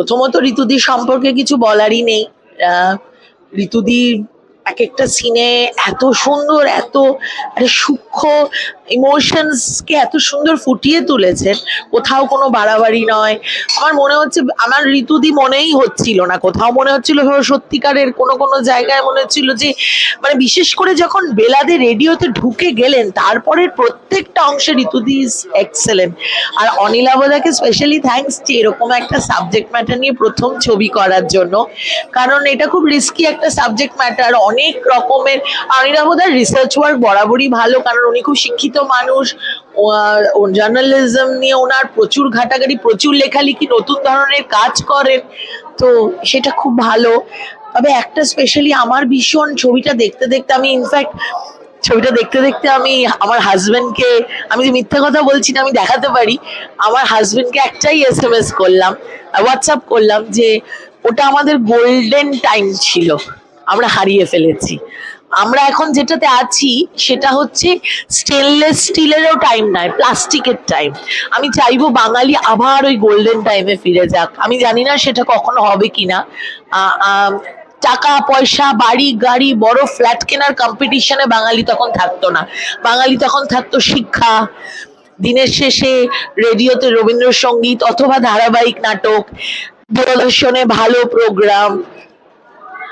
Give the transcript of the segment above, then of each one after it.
প্রথমত ঋতুদি সম্পর্কে কিছু বলারই নেই। ঋতুদির এক একটা সিনে এত সুন্দর, এত সূক্ষ্ম ইমোশনসকে এত সুন্দর ফুটিয়ে তুলেছেন। কোথাও কোনো বাড়াবাড়ি নয়। আমার মনে হচ্ছে, আমার ঋতুদি মনেই হচ্ছিল না। কোথাও মনে হচ্ছিল সত্যিকারের কোনো কোনো জায়গায় মনে হচ্ছিল যে মানে বিশেষ করে যখন বেলাদে রেডিওতে ঢুকে গেলেন তারপরে প্রত্যেকটা অংশে ঋতুদি ইজ এক্সেলেন্ট আর অনিলাবদাকে স্পেশালি থ্যাংকস যে, এরকম একটা সাবজেক্ট ম্যাটার নিয়ে প্রথম ছবি করার জন্য। কারণ এটা খুব রিস্কি একটা সাবজেক্ট ম্যাটার অনেক রকমের অনিলাবদার রিসার্চ ওয়ার্ক বরাবরই ভালো, কারণ উনি খুব শিক্ষিত মানুষ। জার্নালিজম নিয়ে ওনার প্রচুর ঘাটাঘাটি, প্রচুর লেখালেখি, নতুন ধরনের কাজ করেন। তো সেটা খুব ভালো। তবে একটা স্পেশালি আমার ভীষণ ছবিটা দেখতে দেখতে আমি ইনফ্যাক্ট ছবিটা দেখতে দেখতে আমি আমার হাজবেন্ডকে আমি যে মিথ্যা কথা বলছি না, আমি দেখাতে পারি। আমার হাজবেন্ডকে একটাই এস এম এস করলাম হোয়াটসঅ্যাপ করলাম যে, ওটা আমাদের গোল্ডেন টাইম ছিল। আমরা হারিয়ে ফেলেছি। আমরা এখন যেটাতে আছি সেটা হচ্ছে স্টেনলেস স্টিলেরও টাইম নয় প্লাস্টিকের টাইম আমি চাইব বাঙালি আবার ওই গোল্ডেন টাইমে ফিরে যাক। আমি জানি না সেটা কখনো হবে কিনা। টাকা, পয়সা, বাড়ি, গাড়ি, বড় ফ্ল্যাট কেনার কম্পিটিশনে বাঙালি তখন থাকতো না। বাঙালি তখন থাকতো শিক্ষা, দিনের শেষে রেডিওতে রবীন্দ্রসঙ্গীত অথবা ধারাবাহিক নাটক, দূরদর্শনে ভালো প্রোগ্রাম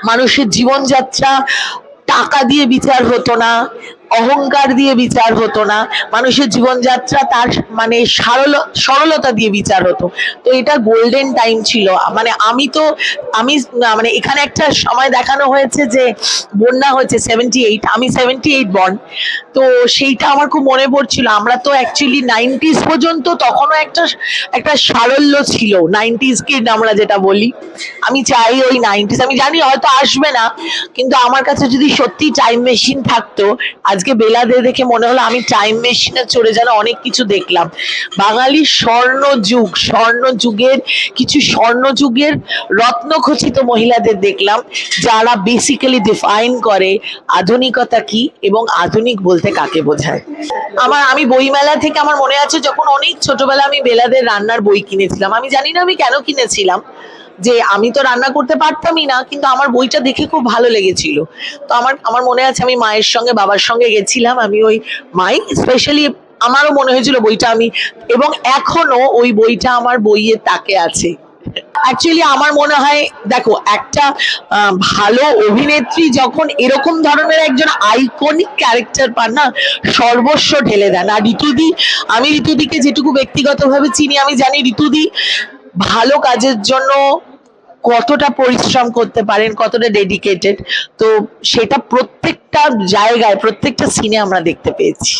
মানুষের জীবনযাত্রা টাকা দিয়ে বিচার হতো না। অহংকার দিয়ে বিচার হতো না। মানুষের জীবনযাত্রা তার মানে সরল, সরলতা দিয়ে বিচার হতো। তো এটা গোল্ডেন টাইম ছিল। মানে আমি তো, আমি মানে এখানে একটা সময় দেখানো হয়েছে যে বন্যা হয়েছে সেভেন্টি এইট আমি সেভেন্টি এইট বন তো সেইটা আমার খুব মনে পড়ছিল। আমরা তো অ্যাকচুয়ালি নাইনটিস পর্যন্ত তখনও একটা একটা সারল্য ছিল। নাইনটিস কিড আমরা যেটা বলি। আমি চাই ওই নাইনটিস আমি জানি হয়তো আসবে না, কিন্তু আমার কাছে যদি সত্যি টাইম মেশিন থাকতো আজকে বেলাদে দেখে মনে হলো আমি টাইম মেশিনে চড়ে যেন অনেক কিছু দেখলাম। বাঙালির স্বর্ণ যুগ, স্বর্ণ যুগের, কিছু স্বর্ণ যুগের রত্নখচিত মহিলাদের দেখলাম, যারা বেসিক্যালি ডিফাইন করে আধুনিকতা কি এবং আধুনিক বলতে কাকে বোঝায়। আমার, আমি বইমেলা থেকে আমার মনে আছে যখন অনেক ছোটবেলা আমি বেলাদের রান্নার বই কিনেছিলাম। আমি জানি না আমি কেন কিনেছিলাম। যে আমি তো রান্না করতে পারতামই না, কিন্তু আমার বইটা দেখে খুব ভালো লেগেছিল। তো আমার আমার মনে আছে আমি মায়ের সঙ্গে, বাবার সঙ্গে গেছিলাম, আমি ওই মাই স্পেশালি আমারও মনে হয়েছিল বইটা আমি, এবং এখনও ওই বইটা আমার বইয়ের তাকে আছে। অ্যাকচুয়ালি আমার মনে হয়, দেখো, একটা ভালো অভিনেত্রী যখন এরকম ধরনের একজন আইকনিক ক্যারেক্টার পান না, সর্বস্ব ঢেলে দেন। আর ঋতুদি, আমি ঋতুদিকে যেটুকু ব্যক্তিগতভাবে চিনি, আমি জানি ঋতুদি ভালো কাজের জন্য কতটা পরিশ্রম করতে পারেন, কতটা ডেডিকেটেড তো সেটা প্রত্যেকটা জায়গায়, প্রত্যেকটা সিনে আমরা দেখতে পেয়েছি।